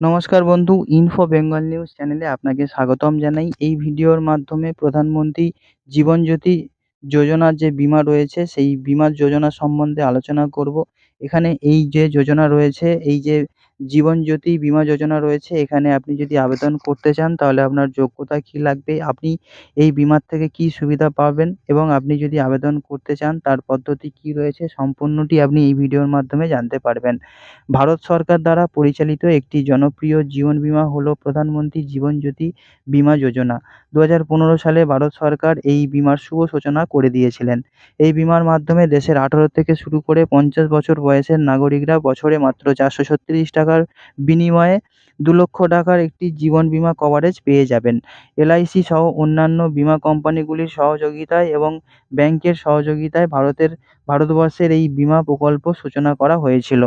নমস্কার বন্ধু info Bengal news চ্যানেলে আপনাকে স্বাগতম জানাই। এই ভিডিওর মাধ্যমে প্রধানমন্ত্রী জীবন জ্যোতি যোজনার যে বিমা রয়েছে, সেই বিমা যোজনা সম্বন্ধে আলোচনা করব। এখানে এই যে যোজনা রয়েছে, এই যে জীবন জ্যোতি বিমা যোজনা রয়েছে, এখানে আপনি যদি আবেদন করতে চান তাহলে আপনার যোগ্যতা কী লাগবে, আপনি এই বিমার থেকে কী সুবিধা পাবেন এবং আপনি যদি আবেদন করতে চান তার পদ্ধতি কী রয়েছে সম্পূর্ণটি আপনি এই ভিডিওর মাধ্যমে জানতে পারবেন। ভারত সরকার দ্বারা পরিচালিত একটি জনপ্রিয় জীবন বিমা হলো প্রধানমন্ত্রী জীবন জ্যোতি বিমা যোজনা। দু হাজার পনেরো সালে ভারত সরকার এই বিমার শুভ সূচনা করে দিয়েছিলেন। এই বিমার মাধ্যমে দেশের আঠারো থেকে শুরু করে পঞ্চাশ বছর বয়সের নাগরিকরা বছরে মাত্র চারশো ছত্রিশ টাকার বিনিময়ে দু লক্ষ টাকার একটি জীবন বীমা কভারেজ পেয়ে যাবেন। এলআইসি সহ অন্যান্য বিমা কোম্পানিগুলির সহযোগিতায় এবং ব্যাংকের সহযোগিতায় ভারতের ভারতবর্ষের এই বিমা প্রকল্প সূচনা করা হয়েছিল।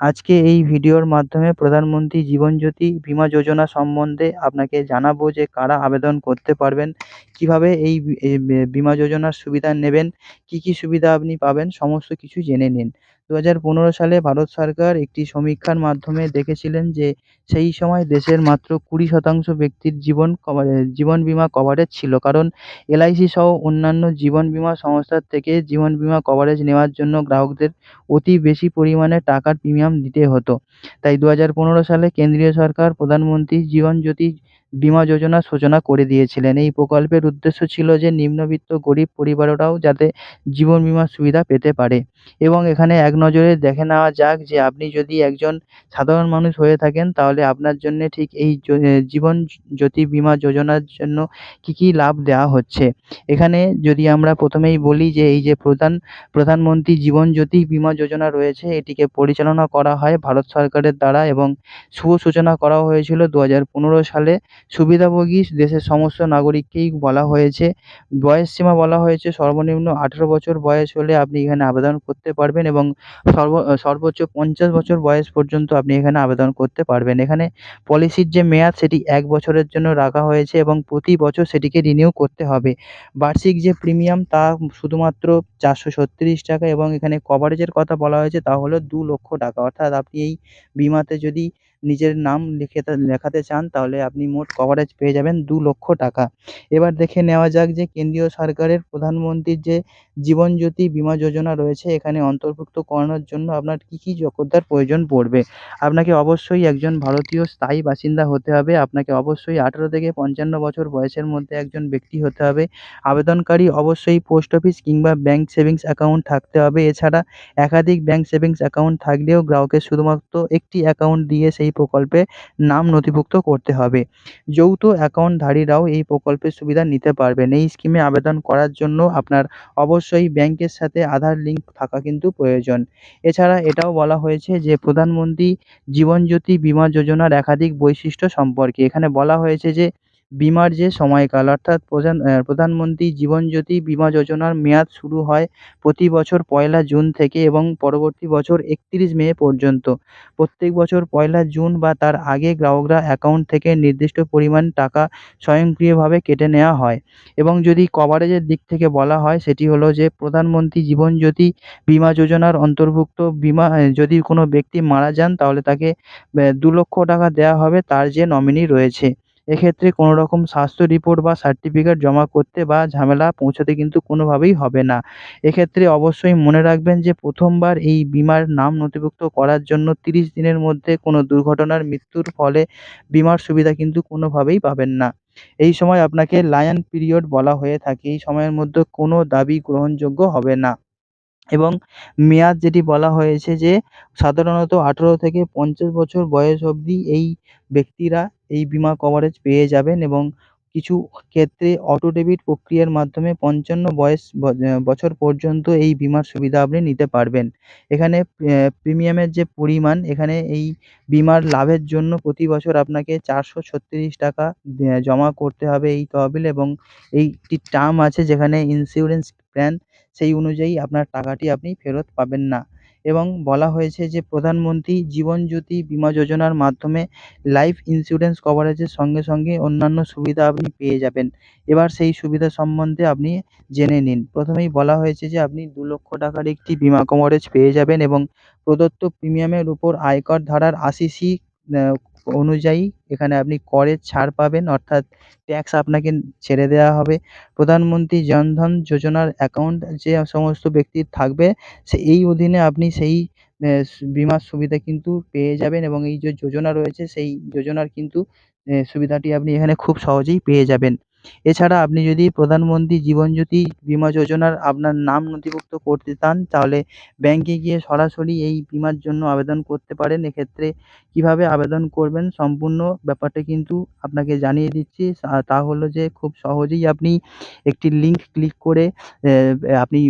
আজকে এই ভিডিওর মাধ্যমে প্রধানমন্ত্রী জীবন জ্যোতি বিমা যোজনা সম্বন্ধে আপনাকে জানাব যে কারা আবেদন করতে পারবেন, কীভাবে এই বিমা যোজনার সুবিধা নেবেন, কী কী সুবিধা আপনি পাবেন, সমস্ত কিছু জেনে নিন। দু হাজার পনেরো সালে ভারত সরকার একটি সমীক্ষার মাধ্যমে দেখেছিলেন যে সেই সময় দেশের মাত্র কুড়ি শতাংশ ব্যক্তির জীবন জীবন বিমা কভারেজ ছিল। কারণ এলআইসি সহ অন্যান্য জীবন বিমা সংস্থার থেকে জীবন বিমা কভারেজ নেওয়ার জন্য গ্রাহকদের অতি বেশি পরিমাণে টাকার প্রিমিয়াম দিতে হতো। তাই দু হাজার পনেরো সালে কেন্দ্রীয় সরকার প্রধানমন্ত্রী জীবন জ্যোতি বিমা যোজনার সূচনা করে দিয়েছিলেন। এই প্রকল্পের উদ্দেশ্য ছিল যে নিম্নবিত্ত গরিব পরিবারেরাও যাতে জীবন বিমার সুবিধা পেতে পারে। এবং এখানে এক নজরে দেখে নেওয়া যাক যে আপনি যদি একজন সাধারণ মানুষ হয়ে থাকেন, তাহলে আপনার জন্যে ঠিক এই জীবন জ্যোতি বিমা যোজনার জন্য কী কী লাভ দেওয়া হচ্ছে। এখানে যদি আমরা প্রথমেই বলি যে এই যে প্রধান, প্রধানমন্ত্রী জীবন জ্যোতি বিমা যোজনা রয়েছে, এটিকে পরিচালনা করা হয় ভারত সরকারের দ্বারা এবং শুভ সূচনা করা হয়েছিল দু হাজার পনেরো সালে। সুবিধাভোগী দেশের সমস্ত নাগরিককেই বলা হয়েছে। বয়স সীমা বলা হয়েছে সর্বনিম্ন আঠেরো বছর বয়স হলে আপনি এখানে আবেদন করতে পারবেন এবং সর্ব, সর্বোচ্চ পঞ্চাশ বছর বয়স পর্যন্ত আপনি এখানে আবেদন করতে পারবেন। এখানে পলিসির যে মেয়াদ সেটি এক বছরের জন্য রাখা হয়েছে এবং প্রতি বছর সেটিকে রিনিউ করতে হবে। বার্ষিক যে প্রিমিয়াম তা শুধুমাত্র চারশো ছত্রিশ টাকা এবং এখানে কভারেজের কথা বলা হয়েছে তা হলো দু লক্ষ টাকা। অর্থাৎ আপনি এই বিমাতে যদি নিজের নাম লিখে লেখাতে চান, তাহলে আপনি মোট কভারেজ পেয়ে যাবেন দু লক্ষ টাকা। এবার দেখে নেওয়া যাক যে কেন্দ্রীয় সরকারের প্রধানমন্ত্রীর যে জীবন জ্যোতি বিমা যোজনা রয়েছে, এখানে অন্তর্ভুক্ত করানোর জন্য আপনার কী কী যোগ্যতার প্রয়োজন পড়বে? আপনাকে অবশ্যই একজন ভারতীয় স্থায়ী বাসিন্দা হতে হবে, আপনাকে অবশ্যই আঠেরো থেকে পঞ্চান্ন বছর বয়সের মধ্যে একজন ব্যক্তি হতে হবে, আবেদনকারী অবশ্যই পোস্ট অফিস কিংবা ব্যাঙ্ক সেভিংস অ্যাকাউন্ট থাকতে হবে, এছাড়া একাধিক ব্যাঙ্ক সেভিংস অ্যাকাউন্ট থাকলেও গ্রাহকের শুধুমাত্র একটি অ্যাকাউন্ট দিয়ে সেই প্রকল্পে নাম নথিভুক্ত করতে হবে। যৌথ অ্যাকাউন্টধারীরাও এই প্রকল্পের সুবিধা নিতে পারবেন। এই স্কিমে আবেদন করার জন্য আপনার অবশ্যই ব্যাংকের সাথে আধার লিঙ্ক থাকা কিন্তু প্রয়োজন। এছাড়া এটাও বলা হয়েছে যে, প্রধানমন্ত্রী জীবনজ্যোতি বিমা যোজনার একাধিক বৈশিষ্ট্য সম্পর্কে। এখানে বলা হয়েছে যে বিমার যে সময়কাল, অর্থাৎ প্রধান প্রধানমন্ত্রী জীবন জ্যোতি বিমা যোজনার মেয়াদ শুরু হয় প্রতি বছর পয়লা জুন থেকে এবং পরবর্তী বছর একত্রিশ মে পর্যন্ত। প্রত্যেক বছর পয়লা জুন বা তার আগে গ্রাহকরা অ্যাকাউন্ট থেকে নির্দিষ্ট পরিমাণ টাকা স্বয়ংক্রিয়ভাবে কেটে নেওয়া হয় এবং যদি কভারেজের দিক থেকে বলা হয়, সেটি হলো যে প্রধানমন্ত্রী জীবন জ্যোতি বিমা যোজনার অন্তর্ভুক্ত বিমা যদি কোনো ব্যক্তি মারা যান, তাহলে তাকে দু লক্ষ টাকা দেওয়া হবে, তার যে নমিনি রয়েছে। এক্ষেত্রে কোনো রকম স্বাস্থ্য রিপোর্ট বা সার্টিফিকেট জমা করতে বা ঝামেলা পৌঁছাতে কিন্তু কোনোভাবেই হবে না। এক্ষেত্রে অবশ্যই মনে রাখবেন যে প্রথমবার এই বিমার নাম নথিভুক্ত করার জন্য তিরিশ দিনের মধ্যে কোনো দুর্ঘটনার মৃত্যুর ফলে বিমার সুবিধা কিন্তু কোনোভাবেই পাবেন না। এই সময় আপনাকে লায়ন পিরিয়ড বলা হয়ে থাকে। এই সময়ের মধ্যে কোনো দাবি গ্রহণযোগ্য হবে না। এবং মেয়াদ যেটি বলা হয়েছে যে সাধারণত আঠেরো থেকে পঞ্চাশ বছর বয়স অবধি এই ব্যক্তিরা এই বিমা কভারেজ পেয়ে যাবেন এবং কিছু ক্ষেত্রে অটো ডেবিট প্রক্রিয়ার মাধ্যমে পঞ্চান্ন বয়স বছর পর্যন্ত এই বিমার সুবিধা আপনি নিতে পারবেন। এখানে প্রিমিয়ামের যে পরিমাণ, এখানে এই বিমার লাভের জন্য প্রতি বছর আপনাকে চারশো ছত্রিশ টাকা জমা করতে হবে এই তহবিল এবং এইটি টার্ম আছে যেখানে ইন্স্যুরেন্স প্ল্যান সেই অনুযায়ী আপনার টাকাটি আপনি ফেরত পাবেন না। এবং বলা হয়েছে যে, প্রধানমন্ত্রী জীবন জ্যোতি বিমা যোজনার মাধ্যমে লাইফ ইন্স্যুরেন্স কভারেজের সঙ্গে সঙ্গে অন্যান্য সুবিধা আপনি পেয়ে যাবেন। এবার সেই সুবিধা সম্বন্ধে আপনি জেনে নিন। প্রথমেই বলা হয়েছে যে, আপনি দু লক্ষ টাকার একটি বিমা কভারেজ পেয়ে যাবেন এবং প্রদত্ত প্রিমিয়ামের উপর আয়কর ধারার আশি সি অনুযায়ী এখানে আপনি করের ছাড় পাবেন, অর্থাৎ ট্যাক্স আপনাকে ছেড়ে দেওয়া হবে। প্রধানমন্ত্রী জনধন যোজনার অ্যাকাউন্ট যে সমস্ত ব্যক্তির থাকবে, সে এই অধীনে আপনি সেই বিমার সুবিধা কিন্তু পেয়ে যাবেন এবং এই যে যোজনা রয়েছে, সেই যোজনার কিন্তু সুবিধাটি আপনি এখানে খুব সহজেই পেয়ে যাবেন। এছাড়া আপনি যদি প্রধানমন্ত্রী জীবন জ্যোতি বিমা যোজনার আপনার নাম নথিভুক্ত করতে চান, তাহলে ব্যাঙ্কে গিয়ে সরাসরি এই বিমার জন্য আবেদন করতে পারেন। এক্ষেত্রে কীভাবে আবেদন করবেন সম্পূর্ণ ব্যাপারটা কিন্তু আপনাকে জানিয়ে দিচ্ছি। তা হলো যে খুব সহজেই আপনি একটি লিঙ্ক ক্লিক করে আপনি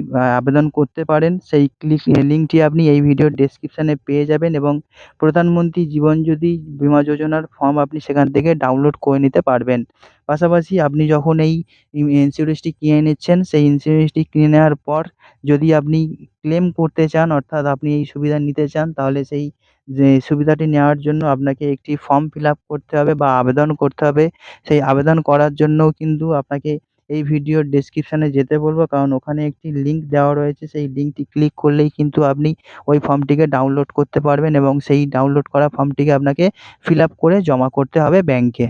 আবেদন করতে পারেন। সেই ক্লিক লিঙ্কটি আপনি এই ভিডিওর ডেসক্রিপশানে পেয়ে যাবেন এবং প্রধানমন্ত্রী জীবন জ্যোতি বিমা যোজনার ফর্ম আপনি সেখান থেকে ডাউনলোড করে নিতে পারবেন। পাশাপাশি আপনি যখন এই ইন্স্যুরেন্সটি কিনে নিচ্ছেন, সেই ইন্স্যুরেন্সটি কিনে নেওয়ার পর যদি আপনি ক্লেম করতে চান, অর্থাৎ আপনি এই সুবিধা নিতে চান, তাহলে সেই যে সুবিধাটি নেওয়ার জন্য আপনাকে একটি ফর্ম ফিল আপ করতে হবে বা আবেদন করতে হবে। সেই আবেদন করার জন্যও কিন্তু আপনাকে এই ভিডিওর ডেসক্রিপশানে যেতে বলব, কারণ ওখানে একটি লিঙ্ক দেওয়া রয়েছে। সেই লিঙ্কটি ক্লিক করলেই কিন্তু আপনি ওই ফর্মটিকে ডাউনলোড করতে পারবেন এবং সেই ডাউনলোড করা ফর্মটিকে আপনাকে ফিল আপ করে জমা করতে হবে ব্যাঙ্কে